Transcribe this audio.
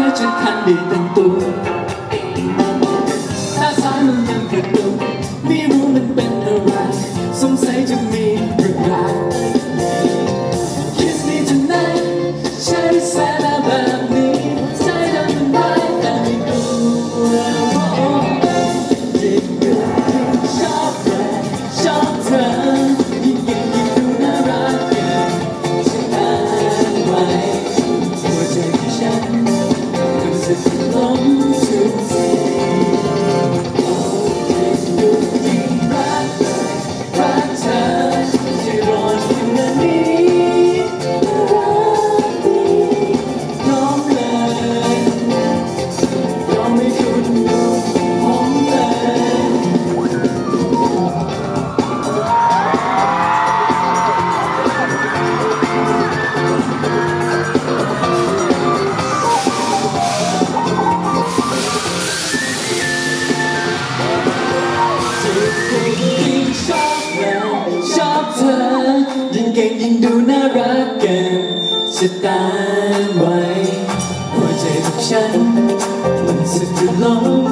พื่อจะทันได้ตั้งตัว จะตายไว้หัวใจของฉันมันสึกลง